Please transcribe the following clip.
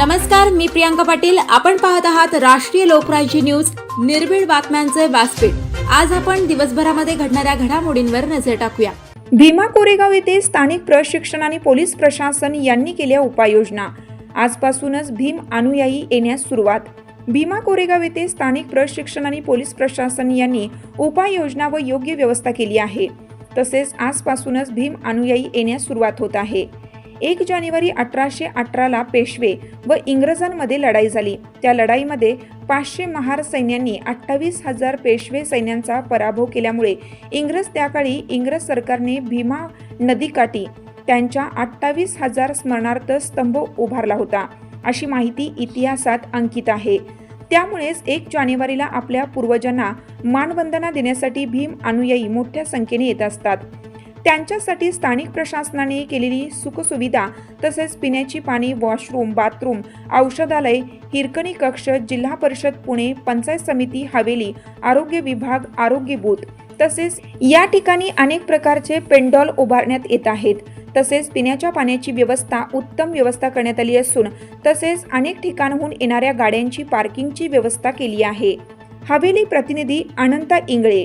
नमस्कार मी प्रियांका पाटील. आपण पाहत आहात राष्ट्रीय लोकराज्य न्यूज. निर्भीड बातम्यांचे व्यासपीठ. आज आपण दिवसभरामध्ये घडणाऱ्या घडामोडींवर नजर टाकूया. भीमा कोरेगाव येथे स्थानिक प्रशिक्षण आणि पोलीस प्रशासन यांनी केल्या उपाययोजना. आजपासूनच भीम अनुयायी येण्यास सुरुवात. भीमा कोरेगाव येथे स्थानिक प्रशिक्षण आणि पोलीस प्रशासन यांनी उपाययोजना व योग्य व्यवस्था केली आहे. तसेच आजपासूनच भीम अनुयायी येण्यास सुरुवात होत आहे. एक जानेवारी अठराशे अठराला पेशवे व इंग्रजांमध्ये लढाई झाली. त्या लढाईमध्ये पाचशे महार सैन्यांनी अठ्ठावीस हजार पेशवे सैन्यांचा पराभव केल्यामुळे इंग्रज त्याकाळी इंग्रज सरकारने भीमा नदीकाठी त्यांच्या अठ्ठावीस हजार स्मरणार्थ स्तंभ उभारला होता. अशी माहिती इतिहासात अंकित आहे. त्यामुळेच एक जानेवारीला आपल्या पूर्वजांना मानवंदना देण्यासाठी भीम अनुयायी मोठ्या संख्येने येत असतात. त्यांच्यासाठी स्थानिक प्रशासनाने केलेली सुखसुविधा तसेच पिण्याची पाणी वॉशरूम बाथरूम औषधालय हिरकणी कक्ष जिल्हा परिषद पुणे पंचायत समिती हवेली आरोग्य विभाग आरोग्य बूथ तसेच या ठिकाणी अनेक प्रकारचे पेंडॉल उभारण्यात येत आहेत. तसेच पिण्याच्या पाण्याची व्यवस्था उत्तम व्यवस्था करण्यात आली असून तसेच अनेक ठिकाणाहून येणाऱ्या गाड्यांची पार्किंगची व्यवस्था केली आहे. हवेली प्रतिनिधी अनंता इंगळे